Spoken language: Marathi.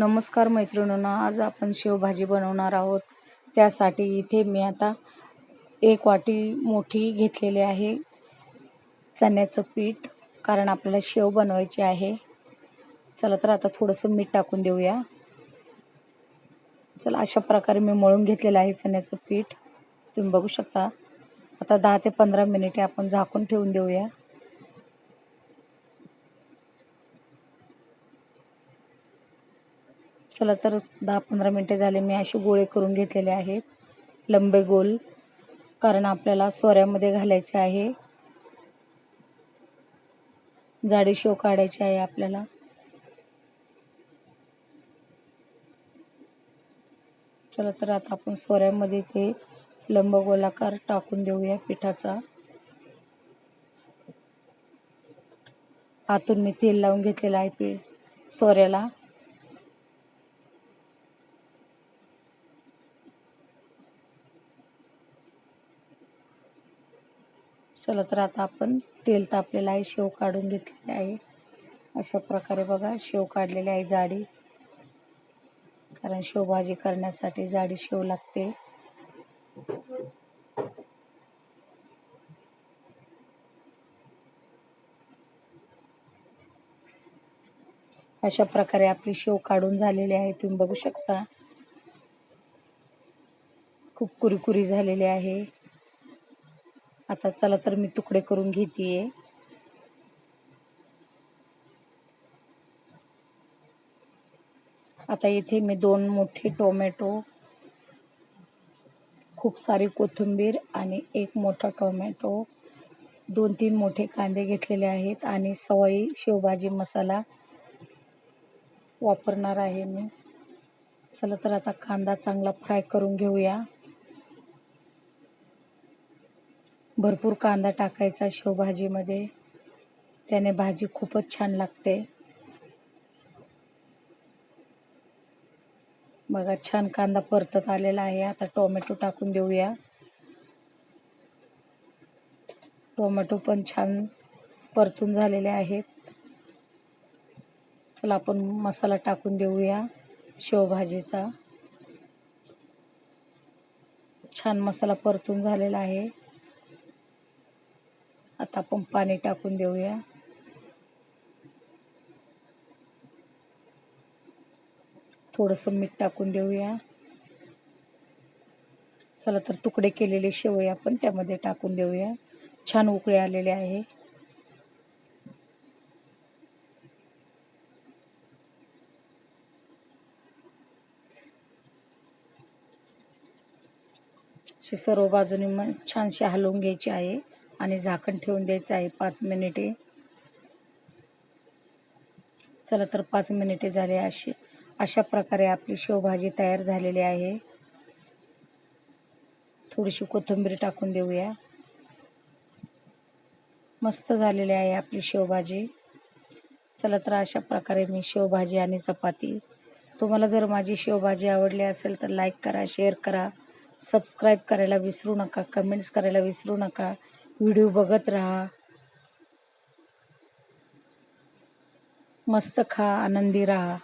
नमस्कार मैत्रिणींना आज आपण शेवभाजी बनवणार आहोत. त्यासाठी इथे मी आता एक वाटी मोठी घेतलेली आहे. चण्याचं पीठ कारण आपल्याला शेव बनवायची आहे. चला तर आता थोडंसं मीठ टाकून देऊया. चला अशा प्रकारे मी मळून घेतलेलं आहे चण्याचं पीठ. तुम्ही बघू शकता. आता दहा ते पंधरा मिनिटे आपण झाकून ठेवून देऊया. चला तर दहा पंधरा मिनटे झाले मी असे गोळे करून घेतलेले आहेत. लंबे गोल कारण आपल्याला सोऱ्यामध्ये घालायचे आहे. जाडी शेव काढायची आहे आपल्याला. चला तर आता आपण सोऱ्यामध्ये ते लंब गोलाकार टाकून देऊया पिठाचा. आतून मी तेल लावून घेतलेलं आहे पीठ सोऱ्याला. चला तर आता आपण तेल तापलेलं आहे शेव काढून घेतलेले आहे. अशा प्रकारे बघा शेव काढलेली आहे जाडी. कारण शेवभाजी करण्यासाठी जाडी शेव लागते. अशा प्रकारे आपली शेव काढून झालेली आहे तुम्ही बघू शकता. खूप कुरीकुरी झालेली आहे. आता चला तर मी तुकडे करून घेते आता इथे मी दोन मोठे टोमॅटो खूप सारी कोथिंबीर आणि एक मोठा टोमॅटो दोन तीन मोठे कांदे घेतलेले आहेत आणि सवाई शेवभाजी मसाला वापरणार आहे मी. चला तर आता कांदा चांगला फ्राय करून घेऊया. भरपूर कांदा टाकायचा शेवभाजीमध्ये. त्याने भाजी खूपच छान लागते. बघा छान कांदा परतत आलेला आहे. आता टोमॅटो टाकून देऊया. टोमॅटो पण छान परतून झालेले आहेत. चला आपण मसाला टाकून देऊया शेवभाजीचा. छान मसाला परतून झालेला आहे. आता आपण पाणी टाकून देऊया. थोडंसं मीठ टाकून देऊया. चला तर तुकडे केलेले शेवई आपण त्यामध्ये टाकून देऊया. छान उकळे आलेले आहे. सर्व बाजूने मग छानशी हलवून घ्यायची आहे. आणि झाकण ठेवून द्यायचं आहे पाच मिनिटे. चला तर पाच मिनिटे झाले अशी अशा प्रकारे आपली शेवभाजी तयार झालेली आहे. थोडीशी कोथिंबीर टाकून देऊया. मस्त झालेली आहे आपली शेवभाजी. चला तर अशा प्रकारे मी शेवभाजी आणि चपाती. तुम्हाला जर माझी शेवभाजी आवडली असेल तर लाईक करा शेअर करा सबस्क्राईब करायला विसरू नका कमेंट्स करायला विसरू नका. व्हिडिओ बघत राहा. मस्त खा आनंदी राहा.